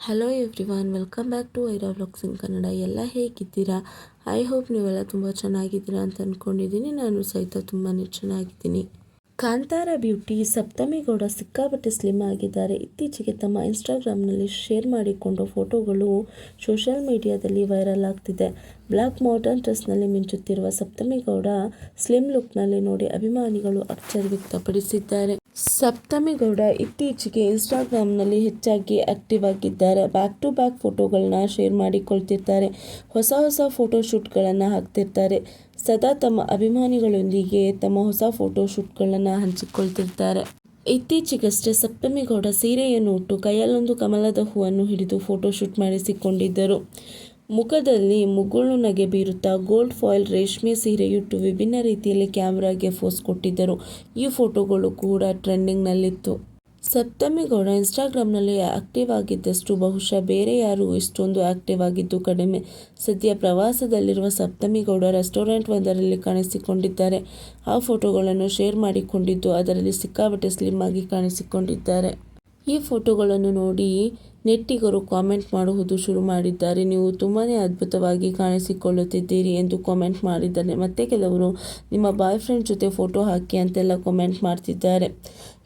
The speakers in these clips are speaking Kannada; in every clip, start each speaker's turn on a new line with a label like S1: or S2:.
S1: Hello everyone welcome back to Aira vlogs in Kannada ಎಲ್ಲ ಹೇಗಿದ್ದೀರಾ? ಐ ಹೋಪ್ ನೀವೆಲ್ಲ ತುಂಬ ಚೆನ್ನಾಗಿದ್ದೀರಾ ಅಂತ ಅಂದ್ಕೊಂಡಿದ್ದೀನಿ ನಾನು ಸಹಿತ ತುಂಬಾ ಚೆನ್ನಾಗಿದ್ದೀನಿ. ಕಾಂತಾರ ಬ್ಯೂಟಿ ಸಪ್ತಮಿ ಗೌಡ ಸಿಕ್ಕಾಪಟ್ಟೆ ಸ್ಲಿಮ್ ಆಗಿದ್ದಾರೆ. ಇತ್ತೀಚೆಗೆ ತಮ್ಮ ಇನ್ಸ್ಟಾಗ್ರಾಮ್ನಲ್ಲಿ ಶೇರ್ ಮಾಡಿಕೊಂಡ ಫೋಟೋಗಳು ಸೋಷಿಯಲ್ ಮೀಡಿಯಾದಲ್ಲಿ ವೈರಲ್ ಆಗ್ತಿದೆ. ಬ್ಲ್ಯಾಕ್ ಮಾಡರ್ನ್ ಡ್ರೆಸ್ನಲ್ಲಿ ಮಿಂಚುತ್ತಿರುವ ಸಪ್ತಮಿ ಗೌಡ ಸ್ಲಿಮ್ ಲುಕ್ನಲ್ಲಿ ನೋಡಿ ಅಭಿಮಾನಿಗಳು ಅಚ್ಚರಿ ವ್ಯಕ್ತಪಡಿಸಿದ್ದಾರೆ. ಸಪ್ತಮಿ ಗೌಡ ಇತ್ತೀಚೆಗೆ ಇನ್ಸ್ಟಾಗ್ರಾಮ್ನಲ್ಲಿ ಹೆಚ್ಚಾಗಿ ಆಕ್ಟಿವ್ ಆಗಿದ್ದಾರೆ ಬ್ಯಾಕ್ ಟು ಬ್ಯಾಕ್ ಫೋಟೋಗಳನ್ನ ಶೇರ್ ಮಾಡಿಕೊಳ್ತಿರ್ತಾರೆ. ಹೊಸ ಹೊಸ ಫೋಟೋಶೂಟ್ಗಳನ್ನು ಹಾಕ್ತಿರ್ತಾರೆ. ಸದಾ ತಮ್ಮ ಅಭಿಮಾನಿಗಳೊಂದಿಗೆ ತಮ್ಮ ಹೊಸ ಫೋಟೋಶೂಟ್ಗಳನ್ನು ಹಂಚಿಕೊಳ್ತಿರ್ತಾರೆ. ಇತ್ತೀಚೆಗಷ್ಟೇ ಸಪ್ತಮಿಗೌಡ ಸೀರೆಯನ್ನು ಉಟ್ಟು ಕೈಯಲ್ಲೊಂದು ಕಮಲದ ಹೂವನ್ನು ಹಿಡಿದು ಫೋಟೋಶೂಟ್ ಮಾಡಿಸಿಕೊಂಡಿದ್ದರು. ಮುಖದಲ್ಲಿ ಮುಗುಳು ನಗೆ ಬೀರುತ್ತಾ ಗೋಲ್ಡ್ ಫಾಯಿಲ್ ರೇಷ್ಮೆ ಸೀರೆಯುಟ್ಟು ವಿಭಿನ್ನ ರೀತಿಯಲ್ಲಿ ಕ್ಯಾಮ್ರಾಗೆ ಫೋಸ್ ಕೊಟ್ಟಿದ್ದರು. ಈ ಫೋಟೋಗಳು ಕೂಡ ಟ್ರೆಂಡಿಂಗ್ನಲ್ಲಿತ್ತು. ಸಪ್ತಮಿ ಗೌಡ ಇನ್ಸ್ಟಾಗ್ರಾಮ್ನಲ್ಲಿ ಆಕ್ಟಿವ್ ಆಗಿದ್ದಷ್ಟು ಬಹುಶಃ ಬೇರೆ ಯಾರು ಇಷ್ಟೊಂದು ಆಕ್ಟಿವ್ ಆಗಿದ್ದು ಕಡಿಮೆ. ಸದ್ಯ ಪ್ರವಾಸದಲ್ಲಿರುವ ಸಪ್ತಮಿ ಗೌಡ ರೆಸ್ಟೋರೆಂಟ್ ಒಂದರಲ್ಲಿ ಕಾಣಿಸಿಕೊಂಡಿದ್ದಾರೆ. ಆ ಫೋಟೋಗಳನ್ನು ಶೇರ್ ಮಾಡಿಕೊಂಡಿದ್ದು ಅದರಲ್ಲಿ ಸಿಕ್ಕಾಪಟ್ಟೆ ಸ್ಲಿಮ್ ಆಗಿ ಕಾಣಿಸಿಕೊಂಡಿದ್ದಾರೆ. ಈ ಫೋಟೋಗಳನ್ನು ನೋಡಿ ನೆಟ್ಟಿಗರು ಕಾಮೆಂಟ್ ಮಾಡುವುದು ಶುರು ಮಾಡಿದ್ದಾರೆ. ನೀವು ತುಂಬಾ ಅದ್ಭುತವಾಗಿ ಕಾಣಿಸಿಕೊಳ್ಳುತ್ತಿದ್ದೀರಿ ಎಂದು ಕಾಮೆಂಟ್ ಮಾಡಿದ್ದಾರೆ ಮತ್ತೆ ಕೆಲವರು ನಿಮ್ಮ ಬಾಯ್ ಫ್ರೆಂಡ್ ಜೊತೆ ಫೋಟೋ ಹಾಕಿ ಅಂತೆಲ್ಲ ಕಾಮೆಂಟ್ ಮಾಡ್ತಿದ್ದಾರೆ.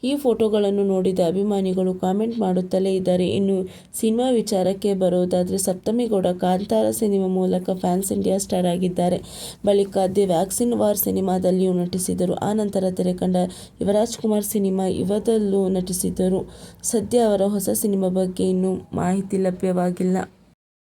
S1: ಈ ಫೋಟೋಗಳನ್ನು ನೋಡಿದ ಅಭಿಮಾನಿಗಳು ಕಾಮೆಂಟ್ ಮಾಡುತ್ತಲೇ ಇದ್ದಾರೆ. ಇನ್ನು ಸಿನಿಮಾ ವಿಚಾರಕ್ಕೆ ಬರೋದಾದರೆ ಸಪ್ತಮಿಗೌಡ ಕಾಂತಾರ ಸಿನಿಮಾ ಮೂಲಕ ಫ್ಯಾನ್ಸ್ ಇಂಡಿಯಾ ಸ್ಟಾರ್ ಆಗಿದ್ದಾರೆ. ಬಳಿಕ ದಿ ವ್ಯಾಕ್ಸಿನ್ ವಾರ್ ಸಿನಿಮಾದಲ್ಲಿಯೂ ನಟಿಸಿದರು. ಆ ನಂತರ ತೆರೆಕಂಡ ಯುವರಾಜ್ ಕುಮಾರ್ ಸಿನಿಮಾ ಇವದಲ್ಲೂ ನಟಿಸಿದ್ದರು. ಸದ್ಯ ಅವರ ಹೊಸ ಸಿನಿಮಾ ಬಗ್ಗೆ ಮಾಹಿತಿ ಲಭ್ಯವಾಗಿಲ್ಲ.